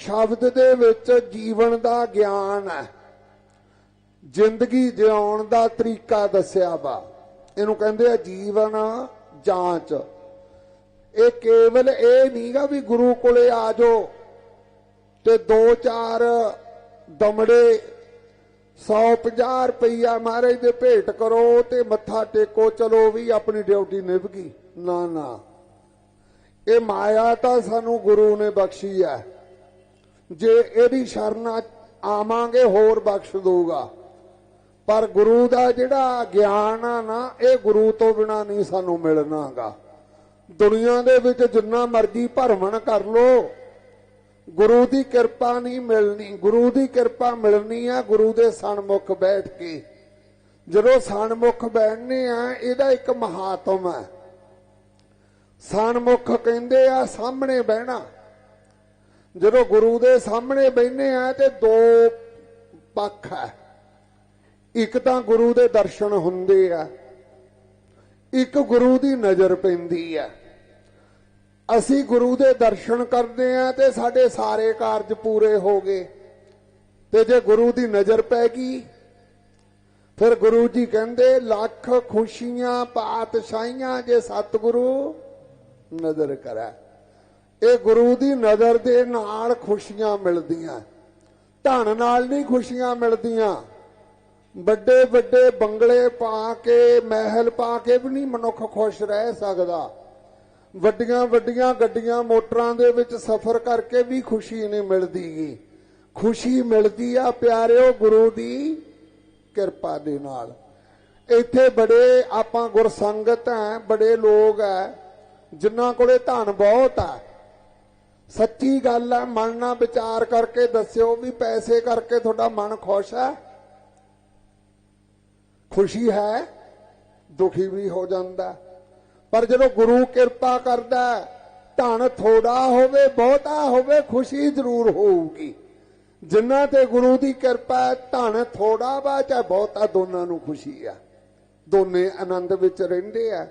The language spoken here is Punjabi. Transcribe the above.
ਸ਼ਬਦ ਦੇ ਵਿੱਚ ਜੀਵਨ ਦਾ ਗਿਆਨ ਹੈ। ਜ਼ਿੰਦਗੀ ਜਿਉਣ ਦਾ ਤਰੀਕਾ ਦੱਸਿਆ ਵਾ। ਇਹਨੂੰ ਕਹਿੰਦੇ ਆ ਜੀਵਨ ਜਾਂਚ। ਇਹ ਕੇਵਲ ਇਹ ਨਹੀਂਗਾ ਵੀ ਗੁਰੂ ਕੋਲੇ ਆ ਜਾਓ ਤੇ ਦੋ ਚਾਰ ਦਮੜੇ 150 ਰੁਪਈਆ ਮਹਾਰਾਜ ਦੇ ਭੇਟ ਕਰੋ ਤੇ ਮੱਥਾ ਟੇਕੋ, ਚਲੋ ਵੀ ਆਪਣੀ ਡਿਊਟੀ ਨਿਭ ਗਈ। ਨਾ ਨਾ। ਇਹ ਮਾਇਆ ਤਾਂ ਸਾਨੂੰ ਗੁਰੂ ਨੇ ਬਖਸ਼ੀ ਹੈ। ਜੇ ਇਹਦੀ ਸ਼ਰਨ ਆਵਾਂਗੇ, ਹੋਰ ਬਖਸ਼ ਦਊਗਾ। ਪਰ ਗੁਰੂ ਦਾ ਜਿਹੜਾ ਗਿਆਨ ਆ ਨਾ, ਇਹ ਗੁਰੂ ਤੋਂ ਬਿਨਾ ਨਹੀਂ ਸਾਨੂੰ ਮਿਲਣਾਗਾ। ਦੁਨੀਆ ਦੇ ਵਿੱਚ ਜਿੰਨਾ ਮਰਜ਼ੀ ਭਰਮਣ ਕਰ ਲੋ। ਗੁਰੂ ਦੀ ਕਿਰਪਾ ਨਹੀਂ ਮਿਲਣੀ, ਗੁਰੂ ਦੀ ਕਿਰਪਾ ਮਿਲਣੀ ਆ ਗੁਰੂ ਦੇ ਸਨਮੁਖ ਬੈਠ ਕੇ। ਜਦੋਂ ਸਨਮੁਖ ਬੈਠਨੇ ਆ, ਇਹਦਾ ਇੱਕ ਮਹਾਤਮ ਹੈ ਸਨਮੁਖ ਕਹਿੰਦੇ ਆ, ਸਾਹਮਣੇ ਬਹਿਣਾ। ਜਦੋਂ ਗੁਰੂ ਦੇ ਸਾਹਮਣੇ ਬੈਠਨੇ ਆ ਤੇ ਦੋ ਪੱਖ ਹੈ। ਇੱਕ ਤਾਂ ਗੁਰੂ ਦੇ ਦਰਸ਼ਨ ਹੁੰਦੇ ਆ, ਇੱਕ ਗੁਰੂ ਦੀ ਨਜ਼ਰ ਪੈਂਦੀ ਆ। ਅਸੀਂ ਗੁਰੂ ਦੇ ਦਰਸ਼ਨ ਕਰਦੇ ਆ ਤੇ ਸਾਡੇ ਸਾਰੇ ਕਾਰਜ ਪੂਰੇ ਹੋ ਗਏ। ਤੇ ਜੇ ਗੁਰੂ ਦੀ ਨਜ਼ਰ ਪੈ ਗਈ, ਫਿਰ ਗੁਰੂ ਜੀ ਕਹਿੰਦੇ, ਲੱਖ ਖੁਸ਼ੀਆਂ, ਪਾਤਸ਼ਾਹੀਆਂ ਜੇ ਸਤਿਗੁਰੂ ਨਜ਼ਰ ਕਰੇ। ਇਹ ਗੁਰੂ ਦੀ ਨਜ਼ਰ ਦੇ ਨਾਲ ਖੁਸ਼ੀਆਂ ਮਿਲਦੀਆਂ। ਧਨ ਨਾਲ ਨਹੀਂ ਖੁਸ਼ੀਆਂ ਮਿਲਦੀਆਂ। ਵੱਡੇ ਵੱਡੇ ਬੰਗਲੇ ਪਾ ਕੇ, ਮਹਿਲ ਪਾ ਕੇ ਵੀ ਨਹੀਂ ਮਨੁੱਖ ਖੁਸ਼ ਰਹਿ ਸਕਦਾ। ਵੱਡੀਆਂ ਵੱਡੀਆਂ ਗੱਡੀਆਂ ਮੋਟਰਾਂ ਦੇ ਵਿੱਚ ਸਫ਼ਰ ਕਰਕੇ ਵੀ ਖੁਸ਼ੀ ਨਹੀਂ ਮਿਲਦੀਗੀ ਖੁਸ਼ੀ ਮਿਲਦੀ ਆ ਪਿਆਰਿਓ ਗੁਰੂ ਦੀ ਕਿਰਪਾ ਦੇ ਨਾਲ। ਇੱਥੇ ਬੜੇ ਆਪਾਂ ਗੁਰਸੰਗਤ ਹੈ, ਬੜੇ ਲੋਕ ਹੈ, ਜਿਨ੍ਹਾਂ ਕੋਲੇ ਧਨ ਬਹੁਤ ਆ। ਸੱਚੀ ਗੱਲ ਹੈ, ਮਨ ਨਾਲ ਵਿਚਾਰ ਕਰਕੇ ਦੱਸਿਓ ਵੀ ਪੈਸੇ ਕਰਕੇ ਤੁਹਾਡਾ ਮਨ ਖੁਸ਼ ਹੈ। ਖੁਸ਼ੀ ਹੈ, ਦੁਖੀ ਵੀ ਹੋ ਜਾਂਦਾ ਪਰ ਜਦੋਂ ਗੁਰੂ ਕਿਰਪਾ ਕਰਦਾ ਧਨ ਥੋੜਾ ਹੋਵੇ, ਬਹੁਤਾ ਹੋਵੇ, ਖੁਸ਼ੀ ਜ਼ਰੂਰ ਹੋਊਗੀ। ਜਿੰਨਾ ਤੇ ਗੁਰੂ ਦੀ ਕਿਰਪਾ ਧਨ ਥੋੜਾ ਵਾ, ਚਾਹੇ ਬਹੁਤਾ, ਦੋਨਾਂ ਨੂੰ ਖੁਸ਼ੀ ਆ ਦੋਨੇ ਆਨੰਦ ਵਿੱਚ ਰਹਿੰਦੇ ਆ।